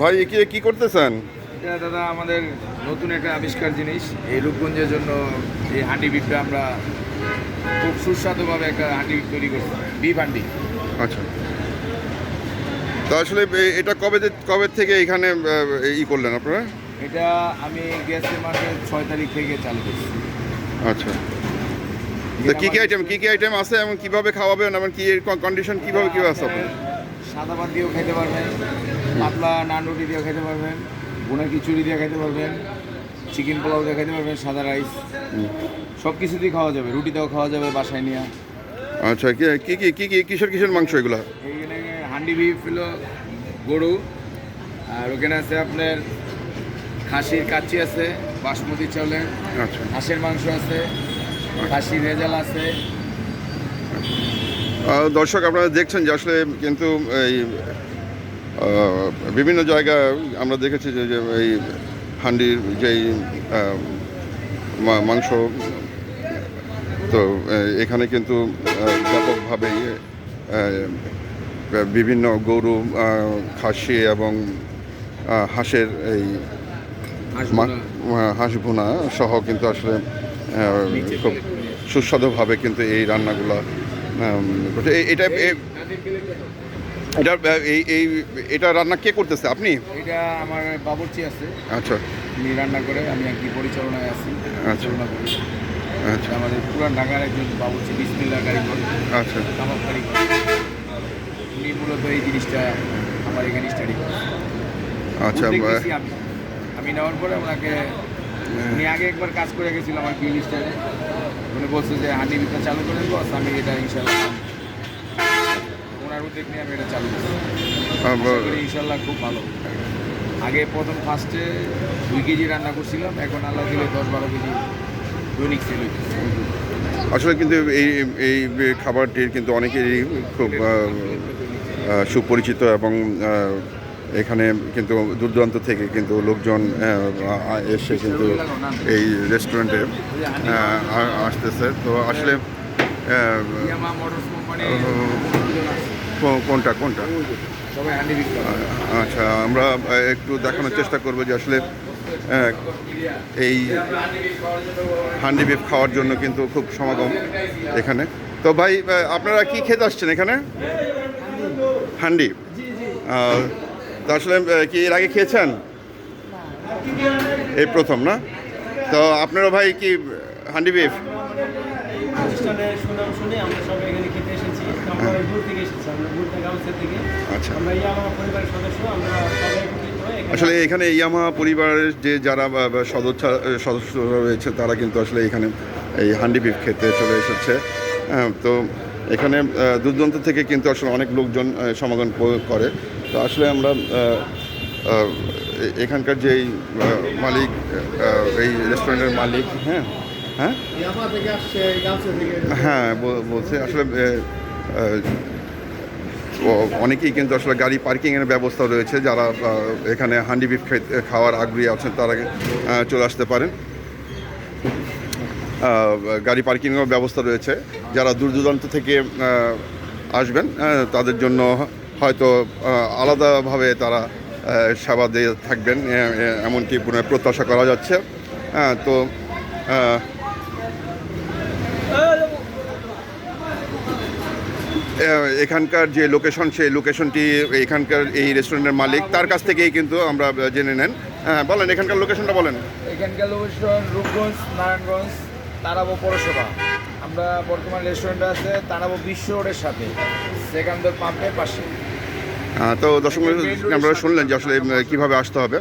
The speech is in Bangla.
ভাই কি কি করতেছেন? এটা দাদা আমাদের নতুন একটা আবিষ্কার জিনিস। এই রূপগঞ্জের জন্য এই হাঁডি বিপটা আমরা খুব সুস্বাদুভাবে একটা হাঁডি বিপ তৈরি করছি বিপ হাঁডি আচ্ছা। তো আসলে এটা কবে কবে থেকে এখানে ই করলেন আপনারা? এটা আমি গেছে মাসের ছয় তারিখ থেকে চালু করছি। আচ্ছা। তো কি কি আইটেম কি কি আইটেম আছে এবং কীভাবে খাওয়াবেন এবং কি কন্ডিশন কীভাবে কীভাবে আছে আপনার সাদা ভাত দিয়েও খেতে পারবেন পাতলা নান রুটি দিয়েও খেতে পারবেন বোনা খিচুড়ি দিয়ে খেতে পারবেন চিকেন পোলাও দিয়ে খেতে পারবেন সাদা রাইস। সব কিছু দিয়ে খাওয়া যাবে রুটি দিয়েও খাওয়া যাবে বাসায় নিয়ে। আচ্ছা কি কি কি কি কি কিসের কিসের মাংস এগুলো? এইখানে হান্ডি বিফ হলো গরু আর ওখানে আছে আপনার খাসির কাচ্চি আছে বাসমতি চাউলের আচ্ছা। হাঁসের মাংস আছে খাসির রেজাল আছে দর্শক আপনারা দেখছেন যে আসলে কিন্তু এই বিভিন্ন জায়গায় আমরা দেখেছি যে এই হান্ডির যেই মাংস তো এখানে কিন্তু ব্যাপকভাবেই বিভিন্ন গরু খাসি এবং হাঁসের এই হাঁস ভুনা। সহ কিন্তু আসলে খুব সুস্বাদুভাবে কিন্তু এই রান্নাগুলো। এটা এটা এই এই এটা রান্না কে করতেছে? আপনি? এটা আমার বাবুর্চি আছে। আচ্ছা। উনি রান্না করে আমি আর কি পরিচালনায় আছি। আচ্ছা। আচ্ছা। আমাদের পুরান ঢাকার একজন বাবুর্চি বিসমিল্লা কারিগর। আচ্ছা। কাবাব কারিগর। উনি মূলত এই জিনিসটা আমার এখানে স্টাডি আচ্ছা আমি নেওয়ার পরে ওনাকে উনি আগে একবার কাজ করে গেছিল আমার বিল স্টাইলে। উনি বলছে যে হান্ডি বিটা চালু করে বস আমি এটা ইনশাল্লাহ ওনার উদ্যোগ নিয়ে আমি এটা চালু করি ইনশাল্লাহ খুব ভালো আগে প্রথম ফার্স্টে দুই কেজি রান্না করছিলাম এখন আল্লাহ দিলে দশ বারো কেজি দৈনিক সেল আসলে কিন্তু এই এই খাবারটির কিন্তু অনেকেরই খুব সুপরিচিত এবং এখানে কিন্তু দূর দূরান্ত থেকে কিন্তু লোকজন এসে কিন্তু এই রেস্টুরেন্টে আসতেছে। তো আসলে কোনটা কোনটা? আচ্ছা আমরা একটু দেখানোর চেষ্টা করব যে আসলে এই হান্ডি বিফ খাওয়ার জন্য কিন্তু খুব সমাগম এখানে। তো ভাই আপনারা কি খেতে আসছেন এখানে? হান্ডি। তো আসলে কি এর আগে খেয়েছেন? এই প্রথম না? তো আপনারা ভাই কি হান্ডি বিফ? প্রতিষ্ঠানের সুনাম শুনে আমরা সবাই এখানে খেতে এসেছি। আমরা দূর থেকে এসেছি আমরা দূর থেকে গাউসের থেকে আচ্ছা। আমরা পরিবারের সদস্য আমরা সবাই একত্রিত হয়ে এখানে আসলে এখানে ইয়ামা পরিবারের যে যারা সদস্য সদস্য রয়েছে তারা কিন্তু আসলে এখানে এই হান্ডি বিফ খেতে চলে এসেছে। হ্যাঁ, তো এখানে দূরদূরান্ত থেকে কিন্তু আসলে অনেক লোকজন সমাগম করে। তো আসলে আমরা এখানকার যেই মালিক এই রেস্টুরেন্টের মালিক হ্যাঁ হ্যাঁ? হ্যাঁ বল- বলছে আসলে অনেকেই কিন্তু আসলে গাড়ি পার্কিংয়ের ব্যবস্থা রয়েছে যারা এখানে হান্ডি বিফ খাওয়ার আগ্রহী আছেন তারা চলে আসতে পারেন। গাড়ি পার্কিংয়ের ব্যবস্থা রয়েছে যারা দূর দূরান্ত থেকে আসবেন তাদের জন্য হয়তো আলাদাভাবে তারা সেবা দিয়ে থাকবেন এমনকি এ- এমনটি পুনঃ প্রত্যাশা করা যাচ্ছে। হ্যাঁ, তো এখানকার যে লোকেশন সেই লোকেশনটি এখানকার এই রেস্টুরেন্টের মালিক তার কাছ থেকেই কিন্তু আমরা জেনে নেন। হ্যাঁ বলেন এখানকার লোকেশনটা বলেন। এখানকার লোকেশন রূপগঞ্জ নারায়ণগঞ্জ তারাবো পৌরসভা। আমরা বর্তমান রেস্টুরেন্ট আছে তারাবো বিশ্ব রোডের সাথে। সেখান পাম্পের পাশে। তো দর্শক আপনারা শুনলেন যে আসলে কীভাবে আসতে হবে।